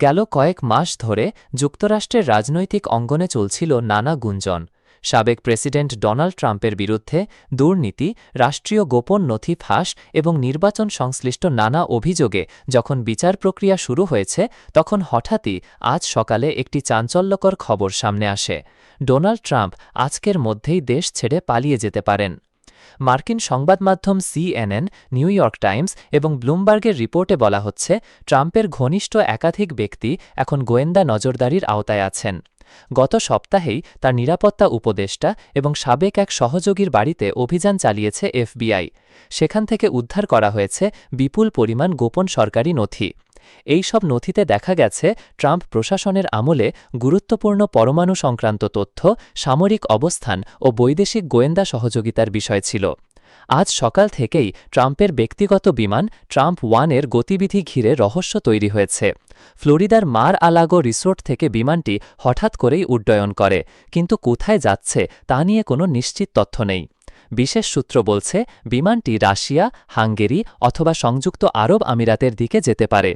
গেল কয়েক মাস ধরে যুক্তরাষ্ট্রের রাজনৈতিক অঙ্গনে চলছিল নানা গুঞ্জন। সাবেক প্রেসিডেন্ট ডোনাল্ড ট্রাম্পের বিরুদ্ধে দুর্নীতি, রাষ্ট্রীয় গোপন নথি ফাঁস এবং নির্বাচন সংশ্লিষ্ট নানা অভিযোগে যখন বিচার প্রক্রিয়া শুরু হয়েছে, তখন হঠাৎই আজ সকালে একটি চাঞ্চল্যকর খবর সামনে আসে। ডোনাল্ড ট্রাম্প আজকের মধ্যেই দেশ ছেড়ে পালিয়ে যেতে পারেন। মার্কিন সংবাদ মাধ্যম সিএনএন, নিউ ইয়র্ক টাইমস এবং ব্লুমবার্গের রিপোর্টে বলা হচ্ছে, ট্রাম্পের ঘনিষ্ঠ একাধিক ব্যক্তি এখন গোয়েন্দা নজরদারির আওতায় আছেন। গত সপ্তাহেই তার নিরাপত্তা উপদেষ্টা এবং সাবেক এক সহযোগীর বাড়িতে অভিযান চালিয়েছে এফবিআই। সেখান থেকে উদ্ধার করা হয়েছে বিপুল পরিমাণ গোপন সরকারি নথি। এই সব নথিতে দেখা গেছে ট্রাম্প প্রশাসনের আমলে গুরুত্বপূর্ণ পরমাণু সংক্রান্ত তথ্য, সামরিক অবস্থান ও বৈদেশিক গোয়েন্দা সহযোগিতার বিষয় ছিল। আজ সকাল থেকেই ট্রাম্পের ব্যক্তিগত বিমান ট্রাম্প ওয়ানের গতিবিধি ঘিরে রহস্য তৈরি হয়েছে। ফ্লোরিডার মার আলাগো রিসোর্ট থেকে বিমানটি হঠাৎ করেই উড্ডয়ন করে, কিন্তু কোথায় যাচ্ছে তা নিয়ে কোনো নিশ্চিত তথ্য নেই। বিশেষ সূত্র বলছে, বিমানটি রাশিয়া, হাঙ্গেরি অথবা সংযুক্ত আরব আমিরাতের দিকে যেতে পারে।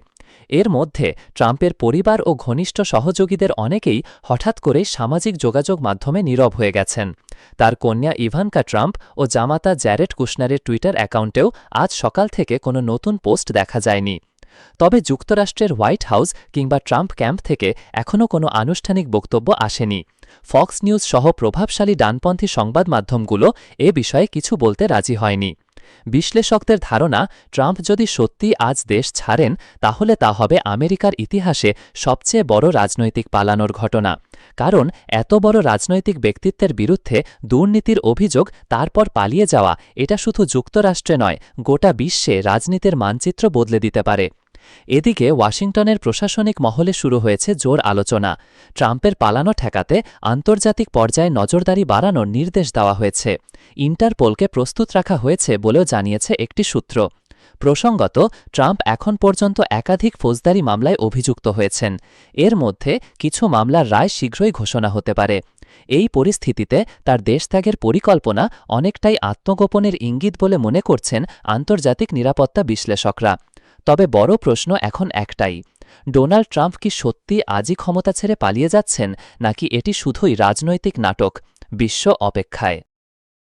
এর মধ্যে ট্রাম্পের পরিবার ও ঘনিষ্ঠ সহযোগীদের অনেকেই হঠাৎ করেই সামাজিক যোগাযোগ মাধ্যমে নীরব হয়ে গেছেন। তার কন্যা ইভানকা ট্রাম্প ও জামাতা জ্যারেট কুশনারের টুইটার অ্যাকাউন্টেও আজ সকাল থেকে কোনো নতুন পোস্ট দেখা যায়নি। তবে যুক্তরাষ্ট্রের হোয়াইট হাউস কিংবা ট্রাম্প ক্যাম্প থেকে এখনও কোনো আনুষ্ঠানিক বক্তব্য আসেনি। ফক্স নিউজ সহ প্রভাবশালী ডানপন্থী সংবাদ মাধ্যমগুলো এ বিষয়ে কিছু বলতে রাজি হয়নি। বিশ্লেষকদের ধারণা, ট্রাম্প যদি সত্যি আজ দেশ ছাড়েন, তাহলে তা হবে আমেরিকার ইতিহাসে সবচেয়ে বড় রাজনৈতিক পালানোর ঘটনা। কারণ, এত বড় রাজনৈতিক ব্যক্তিত্বের বিরুদ্ধে দুর্নীতির অভিযোগ তারপর পালিয়ে যাওয়া, এটা শুধু যুক্তরাষ্ট্রে নয়, গোটা বিশ্বে রাজনীতির মানচিত্র বদলে দিতে পারে। এদিকে ওয়াশিংটনের প্রশাসনিক মহলে শুরু হয়েছে জোর আলোচনা। ট্রাম্পের পালানো ঠেকাতে আন্তর্জাতিক পর্যায়ে নজরদারি বাড়ানোর নির্দেশ দেওয়া হয়েছে। ইন্টারপোলকে প্রস্তুত রাখা হয়েছে বলেও জানিয়েছে একটি সূত্র। প্রসঙ্গত, ট্রাম্প এখন পর্যন্ত একাধিক ফৌজদারি মামলায় অভিযুক্ত হয়েছেন। এর মধ্যে কিছু মামলার রায় শীঘ্রই ঘোষণা হতে পারে। এই পরিস্থিতিতে তার দেশত্যাগের পরিকল্পনা অনেকটাই আত্মগোপনের ইঙ্গিত বলে মনে করছেন আন্তর্জাতিক নিরাপত্তা বিশ্লেষকরা। তবে বড় প্রশ্ন এখন একটাই, ডোনাল্ড ট্রাম্প কি সত্যি আজই ক্ষমতা ছেড়ে পালিয়ে যাচ্ছেন, নাকি এটি শুধুই রাজনৈতিক নাটক, বিশ্ব অপেক্ষায়?